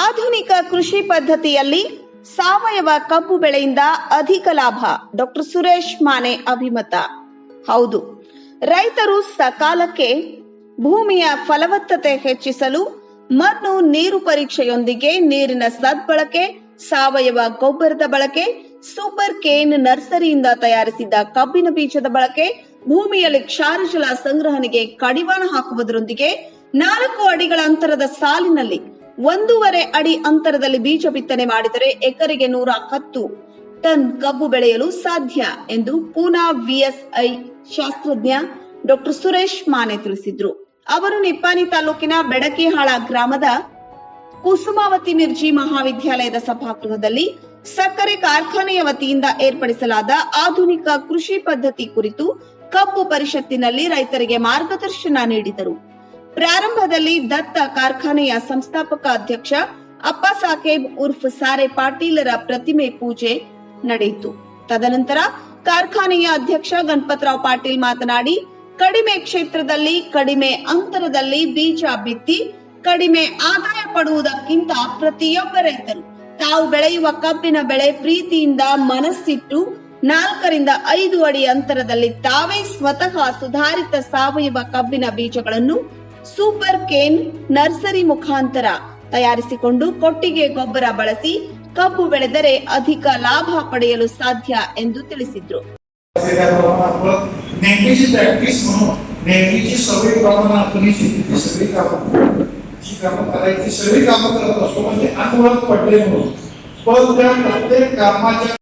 ಆಧುನಿಕ ಕೃಷಿ ಪದ್ಧತಿಯಲ್ಲಿ ಸಾವಯವ ಕಬ್ಬು ಬೆಳೆಯಿಂದ ಅಧಿಕ ಲಾಭ. ಡಾಕ್ಟರ್ ಸುರೇಶ್ ಮಾನೆ ಅಭಿಮತ. ಹೌದು, ರೈತರು ಸಕಾಲಕ್ಕೆ ಭೂಮಿಯ ಫಲವತ್ತತೆ ಹೆಚ್ಚಿಸಲು ಮಣ್ಣು ನೀರು ಪರೀಕ್ಷೆಯೊಂದಿಗೆ ನೀರಿನ ಸದ್ಬಳಕೆ, ಸಾವಯವ ಗೊಬ್ಬರದ ಬಳಕೆ, ಸೂಪರ್ ಕೇನ್ ನರ್ಸರಿಯಿಂದ ತಯಾರಿಸಿದ ಕಬ್ಬಿನ ಬೀಜದ ಬಳಕೆ, ಭೂಮಿಯಲ್ಲಿ ಕ್ಷಾರಜಲ ಸಂಗ್ರಹಣೆಗೆ ಕಡಿವಾಣ ಹಾಕುವುದರೊಂದಿಗೆ ನಾಲ್ಕು ಅಡಿಗಳ ಅಂತರದ ಸಾಲಿನಲ್ಲಿ ಒಂದೂವರೆ ಅಡಿ ಅಂತರದಲ್ಲಿ ಬೀಜ ಬಿತ್ತನೆ ಮಾಡಿದರೆ ಎಕರೆಗೆ ನೂರ ಹತ್ತು ಟನ್ ಕಬ್ಬು ಬೆಳೆಯಲು ಸಾಧ್ಯ ಎಂದು ಪೂನಾ ವಿಎಸ್ಐ ಶಾಸ್ತ್ರಜ್ಞ ಡಾಕ್ಟರ್ ಸುರೇಶ್ ಮಾನೆ ತಿಳಿಸಿದ್ರು. ಅವರು ನಿಪ್ಪಾನಿ ತಾಲೂಕಿನ ಬೆಡಕಿಹಾಳ ಗ್ರಾಮದ ಕುಸುಮಾವತಿ ಮಿರ್ಜಿ ಮಹಾವಿದ್ಯಾಲಯದ ಸಭಾಗೃಹದಲ್ಲಿ ಸಕ್ಕರೆ ಕಾರ್ಖಾನೆಯ ವತಿಯಿಂದ ಏರ್ಪಡಿಸಲಾದ ಆಧುನಿಕ ಕೃಷಿ ಪದ್ಧತಿ ಕುರಿತು ಕಬ್ಬು ಪರಿಷತ್ತಿನಲ್ಲಿ ರೈತರಿಗೆ ಮಾರ್ಗದರ್ಶನ ನೀಡಿದರು. ಪ್ರಾರಂಭದಲ್ಲಿ ದತ್ತ ಕಾರ್ಖಾನೆಯ ಸಂಸ್ಥಾಪಕ ಅಧ್ಯಕ್ಷ ಅಪ್ಪ ಸಾಹೇಬ್ ಉರ್ಫ್ ಸಾರೆ ಪಾಟೀಲರ ಪ್ರತಿಮೆ ಪೂಜೆ ನಡೆಯಿತು. ತದನಂತರ ಕಾರ್ಖಾನೆಯ ಅಧ್ಯಕ್ಷ ಗಣಪತರಾವ್ ಪಾಟೀಲ್ ಮಾತನಾಡಿ, ಕಡಿಮೆ ಕ್ಷೇತ್ರದಲ್ಲಿ ಕಡಿಮೆ ಅಂತರದಲ್ಲಿ ಬೀಜ ಬಿತ್ತಿ, ಕಡಿಮೆ ಆದಾಯ ಪಡುವುದಕ್ಕಿಂತ ಪ್ರತಿಯೊಬ್ಬ ರೈತರು ತಾವು ಬೆಳೆಯುವ ಕಬ್ಬಿನ ಬೆಳೆ ಪ್ರೀತಿಯಿಂದ ಮನಸ್ಸಿಟ್ಟು ನಾಲ್ಕರಿಂದ ಐದು ಅಡಿ ಅಂತರದಲ್ಲಿ ತಾವೇ ಸ್ವತಃ ಸುಧಾರಿತ ಸಾವಯವ ಕಬ್ಬಿನ ಬೀಜಗಳನ್ನು ಸೂಪರ್ ಕೇನ್ ನರ್ಸರಿ ಮುಖಾಂತರ ತಯಾರಿಸಿಕೊಂಡು ಕೊಟ್ಟಿಗೆ ಗೊಬ್ಬರ ಬಳಸಿ ಕಬ್ಬು ಬೆಳೆದರೆ ಅಧಿಕ ಲಾಭ ಪಡೆಯಲು ಸಾಧ್ಯ ಎಂದು ತಿಳಿಸಿದ್ರು नेहमीची प्रॅक्टिस म्हणून नेहमीची सवय प्रमाणे आपण ही शेतीची सगळी कामं जी कामं करायची सगळी कामं करत असतो म्हणजे अनवळत पडले म्हणून पण त्या प्रत्येक कामाच्या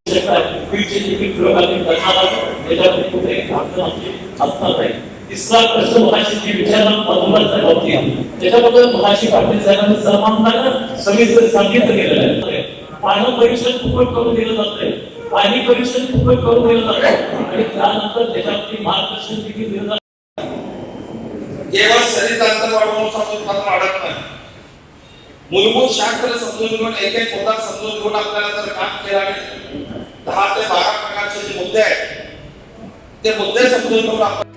इस्लाम प्रश्न महाशी विचारला मधुराच्या बाबतीत त्याच्याबद्दल महाशी पाटील साहेबांनी सर्वांना सविस्तर सांगितलं गेलेलं आहे. पाणी परीक्षण फुकट करून दिलं जातंय. पाणी परीक्षण फुकट करून दिलं जातं आणि त्यानंतर त्याच्यावरती मार्गदर्शन देखील दिलं जात केवळ शरीर अंतर वाढवून समजून फार वाढत नाही. मूलभूत शास्त्र समजून घेऊन एक एक मुद्दा समजून घेऊन आपल्याला जर काम केलं आणि दहा ते बारा प्रकारचे जे मुद्दे आहेत ते मुद्दे समजून घेऊन आपण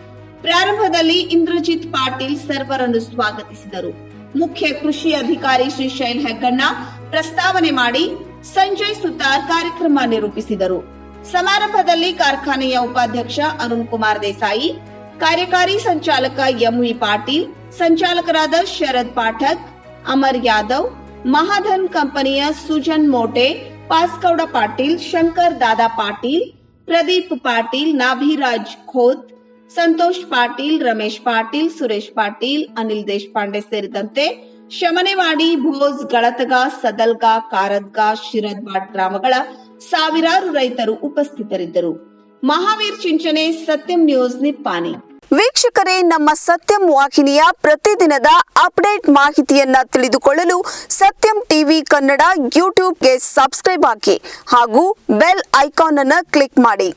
ಪ್ರಾರಂಭದಲ್ಲಿ ಇಂದ್ರಜಿತ್ ಪಾಟೀಲ್ ಸರ್ವರನ್ನು ಸ್ವಾಗತಿಸಿದರು. ಮುಖ್ಯ ಕೃಷಿ ಅಧಿಕಾರಿ ಶ್ರೀ ಶೈಲ್ ಹೆಗ್ಗಣ್ಣ ಪ್ರಸ್ತಾವನೆ ಮಾಡಿ ಸಂಜಯ್ ಸುತಾರ್ ಕಾರ್ಯಕ್ರಮ ನಿರೂಪಿಸಿದರು. ಸಮಾರಂಭದಲ್ಲಿ ಕಾರ್ಖಾನೆಯ ಉಪಾಧ್ಯಕ್ಷ ಅರುಣ್ ಕುಮಾರ್ ದೇಸಾಯಿ, ಕಾರ್ಯಕಾರಿ ಸಂಚಾಲಕ ಎಂವಿ ಪಾಟೀಲ್, ಸಂಚಾಲಕರಾದ ಶರದ್ ಪಾಠಕ್, ಅಮರ್ ಯಾದವ್, ಮಹಾಧನ್ ಕಂಪನಿಯ ಸುಜನ್ ಮೋಟೆ ಪಾಸ್ಕೌಡ ಪಾಟೀಲ್, ಶಂಕರ್ ದಾದಾ ಪಾಟೀಲ್, ಪ್ರದೀಪ್ ಪಾಟೀಲ್, ನಾಭಿರಾಜ್ ಖೋತ್ ಸಂತೋಷ್ ಪಾಟೀಲ್, ರಮೇಶ್ ಪಾಟೀಲ್, ಸುರೇಶ್ ಪಾಟೀಲ್, ಅನಿಲ್ ದೇಶಪಾಂಡೆ ಸೇರಿದಂತೆ ಶಮನೆವಾಡಿ, ಭೋಜ್, ಗಳತಗ, ಸದಲ್ಗ, ಕಾರದ್ಗ ಶಿರದ್ವಾಡ್ ಗ್ರಾಮಗಳ ಸಾವಿರಾರು ರೈತರು ಉಪಸ್ಥಿತರಿದ್ದರು. ಮಹಾವೀರ್ ಚಿಂಚನೆ ಸತ್ಯಂ ನ್ಯೂಸ್, ನಿಪ್ಪಾನಿ. ವೀಕ್ಷಕರೇ, ನಮ್ಮ ಸತ್ಯಂ ವಾಹಿನಿಯ ಪ್ರತಿದಿನದ ಅಪ್ಡೇಟ್ ಮಾಹಿತಿಯನ್ನ ತಿಳಿದುಕೊಳ್ಳಲು ಸತ್ಯಂ ಟಿವಿ ಕನ್ನಡ ಯೂಟ್ಯೂಬ್ಗೆ ಸಬ್ಸ್ಕ್ರೈಬ್ ಹಾಕಿ ಹಾಗೂ ಬೆಲ್ ಐಕಾನ್ ಅನ್ನು ಕ್ಲಿಕ್ ಮಾಡಿ.